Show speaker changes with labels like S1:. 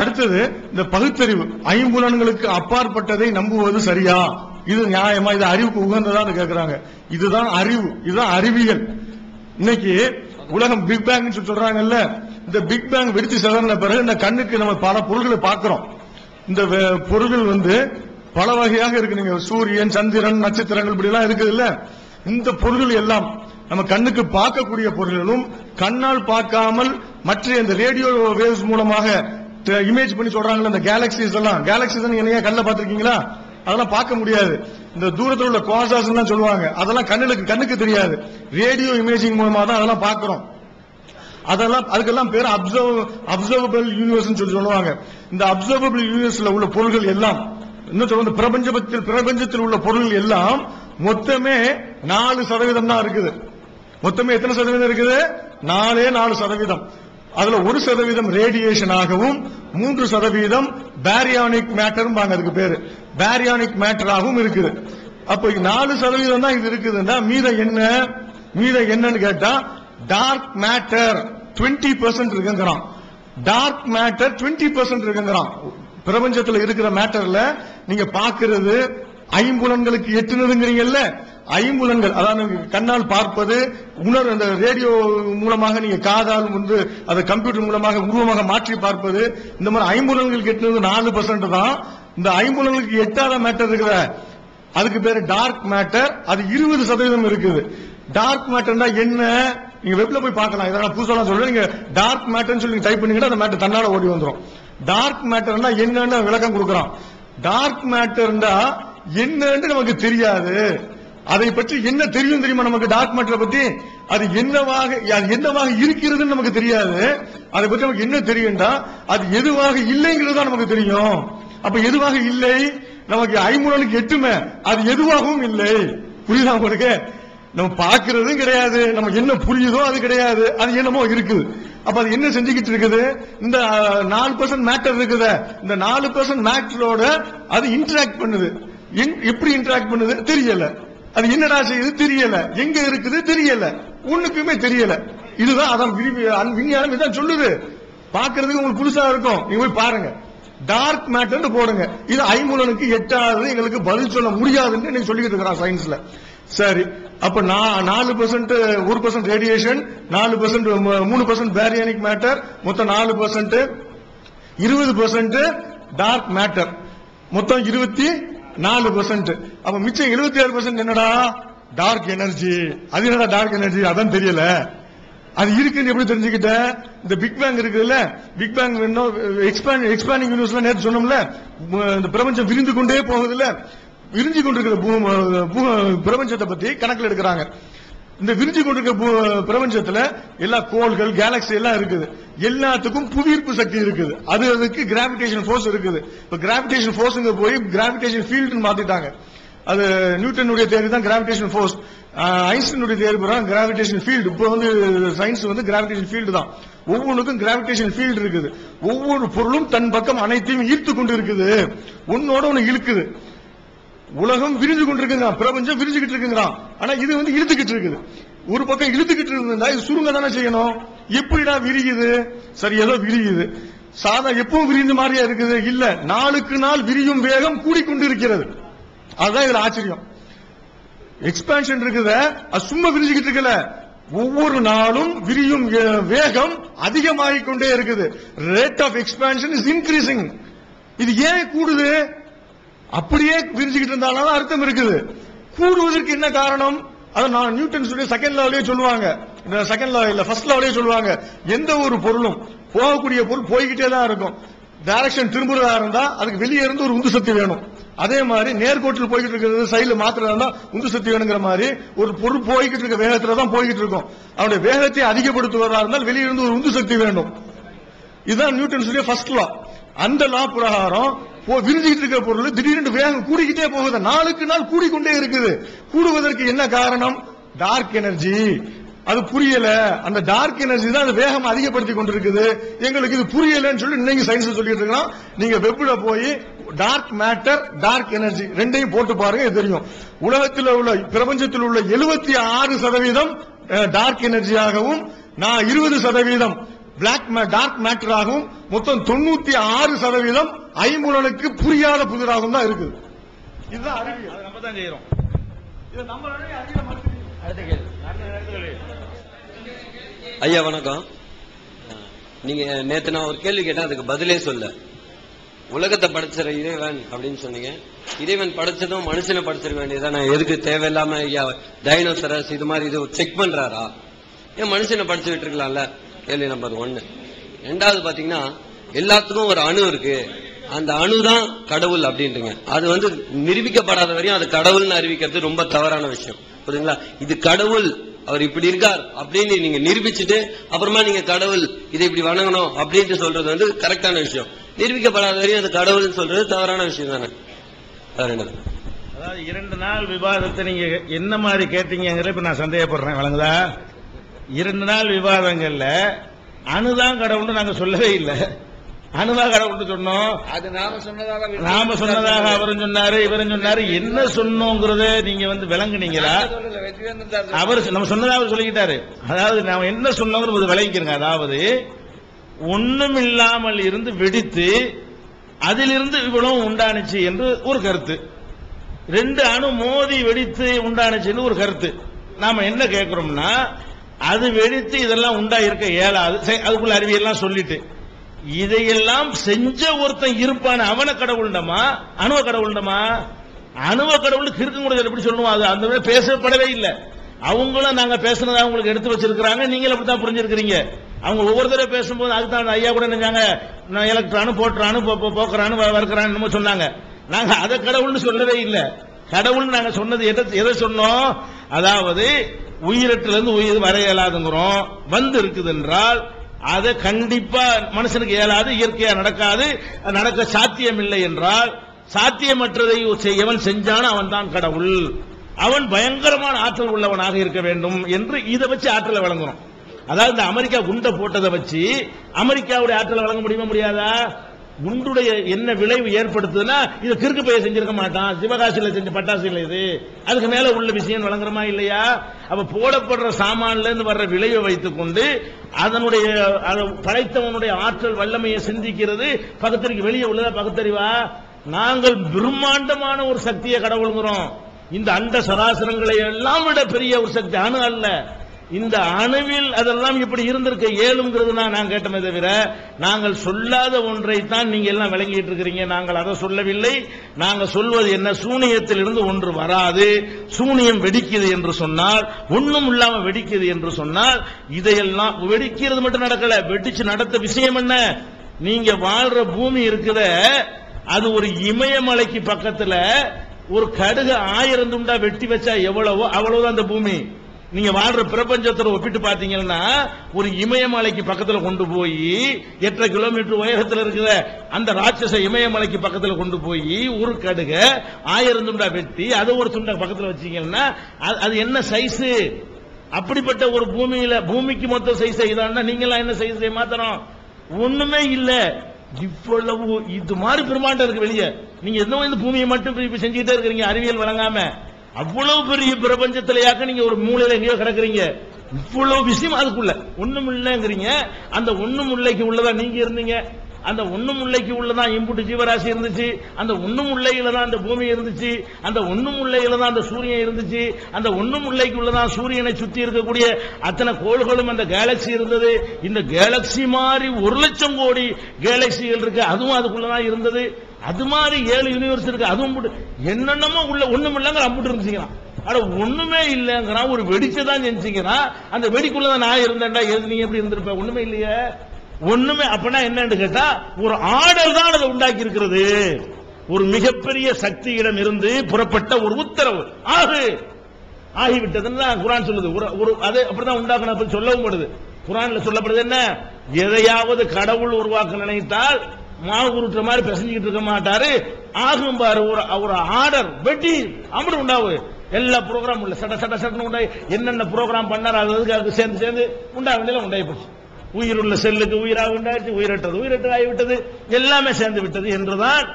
S1: அடுத்தது இந்த பகுத்தறிவு. ஐம்புலன்களுக்கு அப்பாற்பட்டதை நம்புவது சரியா? இது நியாயமா? இது அறிவுக்கு உகந்ததான்னு கேட்கிறாங்க இதுதான் அறிவு. இதுதான் அறிவியல். இன்னைக்கு உலகம் பிக் பேங் சொல்றாங்கல்ல இந்த பிக் பேங் வெடித்து சிதறின பிறகு இந்த கண்ணுக்கு நம்ம பல பொருள்களை பார்க்கிறோம். இந்த பொருள்கள் வந்து பல வகையாக இருக்கு. நீங்க சூரியன் சந்திரன் நட்சத்திரங்கள் இப்படி எல்லாம் இருக்குது இல்ல இந்த பொருள்கள் எல்லாம் நம்ம கண்ணுக்கு பார்க்கக்கூடிய பொருள்களும் கண்ணால் பார்க்காமல் மற்ற இந்த ரேடியோ வேவ்ஸ் மூலமாக இமேஜ் பண்ணி சொல்றாங்களே அந்த கேலக்சிஸ் எல்லாம். கேலக்சிஸ் என்னையா கண்ணில் பார்த்துருக்கீங்களா? அதெல்லாம் பார்க்க முடியாது. இந்த தூரத்தில் உள்ள குவாசாஸ் எல்லாம் சொல்லுவாங்க. அதெல்லாம் கண்ணுக்கு கண்ணுக்கு தெரியாது. ரேடியோ இமேஜிங் மூலமா தான் அதெல்லாம் பார்க்குறோம். அதெல்லாம் அதுக்கெல்லாம் பேர் அப்சர்வ் அப்சர்வபிள் யூனிவர்ஸ் சொல்லி சொல்லுவாங்க. இந்த அப்சர்வபிள் யூனிவர்ஸ்ல உள்ள பொருள்கள் எல்லாம் இன்னும் சொல்ல இந்த பிரபஞ்சத்தில் பிரபஞ்சத்தில் உள்ள பொருள்கள் எல்லாம் மொத்தமே நாலு சதவீதம் தான் இருக்குது. மொத்தமே எத்தனை சதவீதம் இருக்குது? நாலே நாலு சதவீதம். அதுல ஒரு சதவீதம் ரேடியேஷன் ஆகவும் மூன்று சதவீதம் பேரியானிக் மேட்டர் அதுக்கு பேரு. பேரியானிக் மேட்டராகவும் இருக்குது. அப்ப நாலு சதவீதம் தான் இது இருக்குதுன்னா மீத என்ன? மீத என்னன்னு கேட்டா டார்க் மேட்டர் 20% பெர்சன்ட் இருக்குங்கிறான். டார்க் மேட்டர் 20% பெர்சன்ட் இருக்குங்கிறான். பிரபஞ்சத்தில் இருக்கிற மேட்டர்ல நீங்க பாக்குறது ஐம்புலன்களுக்கு எட்டுனதுங்கிறீங்கல்ல? ஐம்புலன்கள். அதாவது கண்ணால் பார்ப்பது உணர் அந்த ரேடியோ மூலமாக நீங்க காதால் வந்து அதை கம்ப்யூட்டர் மூலமாக உருவமாக மாற்றி பார்ப்பது இந்த மாதிரி ஐம்புலன்களுக்கு எட்டுனது நாலு பர்சன்ட் தான். இந்த ஐம்புலன்களுக்கு எட்டாத மேட்டர் இருக்கிற அதுக்கு பேரு டார்க் மேட்டர் அது இருபது சதவீதம் இருக்குது. டார்க் மேட்டர்னா என்ன? நீங்க வெப்ல போய் பார்க்கலாம். இதெல்லாம் புதுசா சொல்றேன். நீங்க டார்க் மேட்டர்னு சொல்லி டைப் பண்ணீங்கன்னா அந்த மேட்டர் தன்னால ஓடி வந்துடும் டார்க் மேட்டர்னா என்னன்னு விளக்கம் கொடுக்குறான். டார்க் மேட்டர்னா என்னன்னு நமக்கு தெரியாது. அதை பற்றி என்ன தெரியும் தெரியுமா நமக்கு? டாக்குமெண்ட்ல பத்தி அது என்னவாக அது என்னவாக இருக்கிறதுன்னு நமக்கு தெரியாது. அதை பற்றி நமக்கு என்ன தெரியும்டா? அது எதுவாக இல்லைங்கிறது தான் நமக்கு தெரியும். அப்ப எதுவாக இல்லை? நமக்கு ஐம்புலனுக்கு எட்டுமே. அது எதுவாகவும் இல்லை. புரியுதா உங்களுக்கு? நம்ம பார்க்கறதும் கிடையாது. நம்ம என்ன புரியுதோ அது கிடையாது. அது என்னமோ இருக்குது. அப்ப அது என்ன செஞ்சுக்கிட்டு இருக்குது? இந்த நாலு பர்சன்ட் மேட்டர் இருக்குது. இந்த நாலு பர்சன்ட் மேட்டரோட அது இன்டராக்ட் பண்ணுது. எப்படி இன்டராக்ட் பண்ணுது? தெரியல. அது என்னடா செய்யுது? தெரியல. எங்க இருக்குது? தெரியல. ஒண்ணுக்குமே தெரியல. இதுதான் அதான் விஞ்ஞானம் இதான் சொல்லுது. பாக்குறதுக்கு உங்களுக்கு புதுசா இருக்கும். நீங்க போய் பாருங்க. டார்க் மேட்டர்னு போடுங்க. இது ஐமூலனுக்கு எட்டாவது எங்களுக்கு பதில் சொல்ல முடியாதுன்னு நீங்க சொல்லிக்கிட்டு இருக்கிறான் சயின்ஸ்ல சரி. அப்ப நாலு பெர்சென்ட் ஒரு பர்சன்ட் ரேடியேஷன் நாலு பெர்சென்ட் மூணு பெர்சென்ட் பேரியானிக் மேட்டர் மொத்தம் நாலு பெர்சென்ட் இருபது பெர்சென்ட் டார்க் மேட்டர் மொத்தம் இருபத்தி நாலு பர்சன்ட் அப்ப மிச்சம் எழுபத்தி ஆறு பர்சன்ட் என்னடா? டார்க் எனர்ஜி அது என்னடா டார்க் எனர்ஜி அதான் தெரியல. அது இருக்குன்னு எப்படி தெரிஞ்சுக்கிட்ட? இந்த பிக் பேங் இருக்குல்ல பிக் பேங் எக்ஸ்பேண்ட் எக்ஸ்பேண்டிங் யூனிவர்ஸ்ல நேற்று சொன்னோம்ல? இந்த பிரபஞ்சம் விரிந்து கொண்டே போகுதுல்ல? விரிஞ்சு கொண்டிருக்கிற பூ- பூ- பிரபஞ்சத்தை பத்தி கணக்கில் எடுக்கிறாங்க. இந்த விரிஞ்சு கொண்டிருக்க பிரபஞ்சத்துல எல்லா கோள்கள் கேலக்ஸி எல்லாம் இருக்குது. எல்லாத்துக்கும் புவியீர்ப்பு சக்தி இருக்குது. அது அதுக்கு கிராவிடேஷன் ஃபோர்ஸ் இருக்குது. இப்ப கிராவிடேஷன் ஃபோர்ஸ்ங்க போய் கிராவிடேஷன் ஃபீல்டுன்னு மாத்திட்டாங்க. அது நியூட்டனுடைய தேர்வு தான் கிராவிடேஷன் ஃபோர்ஸ் ஐன்ஸ்டனுடைய தேர்வு தான் கிராவிடேஷன் ஃபீல்டு இப்போ வந்து சயின்ஸ் வந்து கிராவிடேஷன் ஃபீல்டு தான். ஒவ்வொன்றுக்கும் கிராவிடேஷன் ஃபீல்டு இருக்குது. ஒவ்வொரு பொருளும் தன் பக்கம் அனைத்தையும் ஈர்த்து கொண்டு இருக்குது ஒன்னோட ஒன்று இழுக்குது. உலகம் விரிஞ்சு கொண்டிருக்குங்க பிரபஞ்சம் விரிஞ்சுக்கிட்டு இருக்குங்கிறான். ஆனா இது வந்து இழுத்துக்கிட்டு இருக்குது. ஒரு பக்கம் இழுத்துக்கிட்டு இருந்தா இது சுருங்க தானே செய்யணும்? எப்படிடா விரியுது? சரி ஏதோ விரியுது. சாதா எப்பவும் விரிந்த மாதிரியா இருக்குது? இல்ல. நாளுக்கு நாள் விரியும் வேகம் கூடிக்கொண்டு இருக்கிறது அதுதான் இதுல ஆச்சரியம். எக்ஸ்பான்ஷன் இருக்குத. அது சும்மா விரிஞ்சுக்கிட்டு இருக்கல. ஒவ்வொரு நாளும் விரியும் வே- வேகம் அதிகமாகிக் கொண்டே இருக்குது. Rate of expansion is increasing இது ஏன் கூடுது? அப்படியே விரிஞ்சுக்கிட்டு இருந்தாலும் அர்த்தம் இருக்குது. கூடுவதற்கு என்ன காரணம்? அதை நான் நியூட்டன் செகண்ட் லாவிலேயே சொல்லுவாங்க. இந்த செகண்ட் லா இல்ல ஃபர்ஸ்ட் லாவிலேயே சொல்லுவாங்க. எந்த ஒரு பொருளும் போகக்கூடிய பொருள் போய்கிட்டே தான் இருக்கும். டைரக்ஷன் திரும்புறதா இருந்தா அதுக்கு வெளியே இருந்து ஒரு உந்து சக்தி வேணும். அதே மாதிரி நேர்கோட்டில் போய்கிட்டு இருக்கிறது சைடில் மாத்திரம் இருந்தா உந்து சக்தி வேணுங்கிற மாதிரி ஒரு பொருள் போய்கிட்டு இருக்க வேகத்துல தான் போய்கிட்டு இருக்கும். அவனுடைய வேகத்தை அதிகப்படுத்துவதா இருந்தால் வெளியே இருந்து ஒரு உந்து சக்தி வேண்டும் இதுதான் நியூட்டன் ஃபர்ஸ்ட் லா அந்த லா பிரகாரம் விரிஞ்சுக்கிட்டு இருக்கிற பொருள் திடீர்னு வேகம் கூடிக்கிட்டே போகுது நாளுக்கு நாள் கூடிக்கொண்டே இருக்குது. கூடுவதற்கு என்ன காரணம்? டார்க் எனர்ஜி அது புரியல. அந்த டார்க் எனர்ஜி தான் அந்த வேகம் அதிகப்படுத்தி கொண்டிருக்குது. எங்களுக்கு இது புரியலன்னு சொல்லி நீங்க சயின்ஸ் சொல்லிட்டு இருக்கலாம். நீங்க வெப்ல போய் டார்க் மேட்டர் டார்க் எனர்ஜி ரெண்டையும் போட்டு பாருங்க தெரியும். உலகத்தில் உள்ள பிரபஞ்சத்தில் உள்ள எழுபத்தி ஆறு சதவீதம் டார்க் எனர்ஜியாகவும் நான் இருபது சதவீதம் பிளாக் டார்க் மேட்டராகவும் மொத்தம் தொண்ணூத்தி ஆறு சதவீதம் ஐம்புலனுக்கு புரியாத புதிராகவும் தான் இருக்குது. இதுதான்
S2: அதை நம்ம தான் செய்யறோம்
S3: ஐயா வணக்கம். நீங்க நேத்து நான் ஒரு கேள்வி கேட்டேன் அதுக்கு பதிலே சொல்ல. உலகத்தை படைச்சிற இறைவன் அப்படின்னு சொன்னீங்க. இறைவன் படைச்சதும் மனுஷனை படைச்சிட வேண்டியதானே எதுக்கு தேவையில்லாம ஐயா டைனோசரஸ் இது மாதிரி இது செக் பண்றாரா? ஏன் மனுஷனை படிச்சு விட்டுருக்கலாம்ல? கேள்வி நம்பர் ஒன்னு. ரெண்டாவது பாத்தீங்கன்னா எல்லாத்துக்கும் ஒரு அணு இருக்கு. அந்த அணு தான் கடவுள் அப்படின்றீங்க. அது வந்து நிரூபிக்கப்படாத வரையும் அது கடவுள்னு அறிவிக்கிறது ரொம்ப தவறான விஷயம். புரியுதுங்களா? இது கடவுள். அவர் இப்படி இருக்கார் அப்படின்னு நீங்க நிரூபிச்சுட்டு அப்புறமா நீங்க கடவுள் இதை இப்படி வணங்கணும் அப்படின்ட்டு சொல்றது வந்து கரெக்டான விஷயம். நிரூபிக்கப்படாத வரையும் அது கடவுள்னு சொல்றது தவறான விஷயம் தானே.
S2: அதாவது இரண்டு நாள் விவாதத்தை நீங்க என்ன மாதிரி கேட்டீங்கிறத இப்ப நான் சந்தேகப்படுறேன். வழங்குதா இரண்டு நாள் விவாதங்கள்ல அணுதான் கடவுள்னு நாங்க சொல்லவே இல்லை. அணுதான் கடவுள்னு சொன்னோம்.
S4: அது நாம சொன்னதாக
S2: நாம சொன்னதாக அவரும் சொன்னாரு இவரும் சொன்னாரு. என்ன சொன்னோங்கிறத நீங்க வந்து விளங்குனீங்களா? அவர் நம்ம சொன்னதா அவர் சொல்லிக்கிட்டாரு. அதாவது நாம என்ன சொன்னோங்கிறது விளங்கிக்கிறங்க. அதாவது ஒண்ணுமில்லாமல் இருந்து வெடித்து அதிலிருந்து இவ்வளவு உண்டானுச்சு என்று ஒரு கருத்து. ரெண்டு அணு மோதி வெடித்து உண்டானுச்சுன்னு ஒரு கருத்து. நாம என்ன கேட்கிறோம்னா அது வெடித்து இதெல்லாம் உண்டா இருக்க இயலாது சரி, அதுக்குள்ள அறிவியெல்லாம் சொல்லிட்டு. இதையெல்லாம் செஞ்ச ஒருத்தன் இருப்பான். அவன கடவுள்டமா அணுவ கடவுள்டமா அணுவ கடவுள் கிறுக்கு கூட எப்படி சொல்லணும் அது அந்த மாதிரி பேசப்படவே இல்லை. அவங்களும் நாங்க பேசுனதை அவங்களுக்கு எடுத்து வச்சிருக்கிறாங்க. நீங்களும் அப்படித்தான் புரிஞ்சிருக்கிறீங்க. அவங்க ஒவ்வொரு தடவை பேசும்போது அதுதான் ஐயா கூட நினைச்சாங்க நான் எலக்ட்ரானு போட்டுறானு போ- போக்குறானு வ- வறுக்கிறான்னு சொன்னாங்க. நாங்க அதை கடவுள்னு சொல்லவே இல்லை. கடவுள் நாங்க சொன்னது எதை எதை சொன்னோம்? அதாவது உயிரட்டிலிருந்து உயிர் வர இயலாதுங்கிறோம். வந்து இருக்குது என்றால் அதை கண்டிப்பா மனுஷனுக்கு இயலாது இயற்கையா நடக்காது நடக்க சாத்தியம் இல்லை என்றால் சாத்தியமற்றதை எவன் செஞ்சானோ அவன் தான் கடவுள். அவன் பயங்கரமான ஆற்றல் உள்ளவனாக இருக்க வேண்டும் என்று இதை வச்சு ஆற்றலை வழங்குறோம். அதாவது இந்த அமெரிக்கா குண்டை போட்டதை வச்சு அமெரிக்காவுடைய ஆற்றலை வழங்க முடியுமா முடியாதா? குண்டுடைய என்ன விளைவு ஏற்படுத்துதுன்னா இது கிறுக்கு பைய செஞ்சிருக்க மாட்டான். சிவகாசியில செஞ்ச பட்டாசு இல்லை இது. அதுக்கு மேல உள்ள விஷயம் வழங்குறமா இல்லையா? அப்ப போடப்படுற சாமான்ல இருந்து வர்ற விளைவை வைத்துக் கொண்டு அதனுடைய அதை படைத்தவனுடைய ஆற்றல் வல்லமையை சிந்திக்கிறது. பகுத்தறிக்கு வெளியே உள்ளதா பகுத்தறிவா? நாங்கள் பிரம்மாண்டமான ஒரு சக்தியை கடவுளுங்கிறோம். இந்த அண்ட சராசரங்களை எல்லாம் விட பெரிய ஒரு சக்தி. அணு அல்ல. இந்த அணுவில் அதெல்லாம் இப்படி இருந்திருக்க இயலுங்கிறது தான் நான் கேட்டமே தவிர நாங்கள் சொல்லாத ஒன்றை தான் நீங்க எல்லாம் விளங்கிட்டு இருக்கிறீங்க. நாங்கள் அதை சொல்லவில்லை. நாங்கள் சொல்வது என்ன? சூனியத்தில் இருந்து ஒன்று வராது. சூனியம் வெடிக்குது என்று சொன்னால் ஒன்றும் இல்லாம வெடிக்குது என்று சொன்னால் இதையெல்லாம் வெடிக்கிறது மட்டும் நடக்கல. வெடிச்சு நடத்த விஷயம் என்ன? நீங்க வாழ்ற பூமி இருக்குத அது ஒரு இமயமலைக்கு பக்கத்துல ஒரு கடுகு ஆயிரம் துண்டா வெட்டி வச்சா எவ்வளவோ அவ்வளவுதான் அந்த பூமி. நீங்க வாழ்ற பிரபஞ்சத்தில் ஒப்பிட்டு பாத்தீங்கன்னா ஒரு இமயமலைக்கு பக்கத்துல கொண்டு போய் எட்டரை கிலோமீட்டர் உயரத்தில் இருக்கிற அந்த ராட்சச இமயமலைக்கு பக்கத்துல கொண்டு போய் ஒரு கடுக ஆயிரம் துண்டா வெட்டி அதை ஒரு துண்டா பக்கத்துல வச்சீங்கன்னா அது- அது என்ன சைஸ் அப்படிப்பட்ட ஒரு பூமியில பூமிக்கு மொத்த சைஸ் இதான்னா நீங்க என்ன சைஸ் மாத்தணும்? ஒண்ணுமே இல்ல. இவ்வளவு இது மாதிரி பிரம்மாண்டம் இருக்கு வெளியே. நீங்க என்ன இந்த பூமியை மட்டும் செஞ்சுக்கிட்டே இருக்கிறீங்க? அறிவியல் வழங்காம. அவ்வளவு பெரிய பிரபஞ்சத்திலேயாக்க நீங்க ஒரு மூலையில எங்கேயோ கிடக்குறீங்க. இவ்வளவு விஷயம் அதுக்குள்ள. ஒண்ணும் இல்லைங்கிறீங்க அந்த ஒண்ணும் இல்லைக்கு உள்ளதா நீங்க இருந்தீங்க. அந்த ஒண்ணும் முல்லைக்கு உள்ளதான் இம்புட்டு ஜீவராசி இருந்துச்சு. அந்த ஒண்ணும் முல்லையில தான் அந்த பூமி இருந்துச்சு. அந்த ஒண்ணும் முல்லையில தான் அந்த சூரியன் இருந்துச்சு. அந்த ஒண்ணும் முல்லைக்கு உள்ளதான் சூரியனை சுத்தி இருக்கக்கூடிய அத்தனை கோள்களும் அந்த கேலக்சி இருந்தது. இந்த கேலக்சி மாதிரி ஒரு லட்சம் கோடி கேலக்சிகள் இருக்கு. அதுவும் அதுக்குள்ளதான் இருந்தது. அது மாதிரி ஏழு யூனிவர்ஸ் இருக்கு அதுவும் என்னென்னமோ உள்ள ஒண்ணும் இல்லைங்கிற அம்புட்டு இருந்துச்சுங்கிறான் ஆனா ஒண்ணுமே இல்லைங்கிறான். ஒரு வெடிச்சதான் செஞ்சுக்கிறான் அந்த வெடிக்குள்ளதான் நான் இருந்தேன்டா எது நீ எப்படி இருந்திருப்ப? ஒண்ணுமே இல்லையே. ஒண்ணுமே அப்படின்னா என்னன்னு கேட்டா ஒரு ஆர்டர் தான் அதை உண்டாக்கி இருக்கிறது ஒரு மிகப்பெரிய சக்தியிடம் இருந்து புறப்பட்ட ஒரு உத்தரவு. ஆகு. ஆகிவிட்டதுன்னு தான் குரான் சொல்லுது. ஒரு ஒரு அது அப்படிதான் உண்டாக்கணும் சொல்லவும் படுது. குரான்ல சொல்லப்படுது என்ன? எதையாவது கடவுள் உருவாக்க நினைத்தால் மாவு உருட்டுற மாதிரி பிசைஞ்சுக்கிட்டு இருக்க மாட்டாரு. ஆகும் பாரு ஒரு ஒரு ஆர்டர் வெட்டி அப்படி உண்டாவு. எல்லா ப்ரோக்ராம் உள்ள சட சட சட்டன்னு உண்டாய் என்னென்ன ப்ரோக்ராம் பண்ணார் அது அதுக்கு சேர்ந்து சேர்ந்து உண்டாக வேண்டியல உண்டாயி போச்சு உயிருள்ள செல்லுக்கு உயிராக உண்டாயிடுச்சு உயிரற்றது உயிரற்றது ஆகிவிட்டது எல்லாமே சேர்ந்து விட்டது என்றுதான்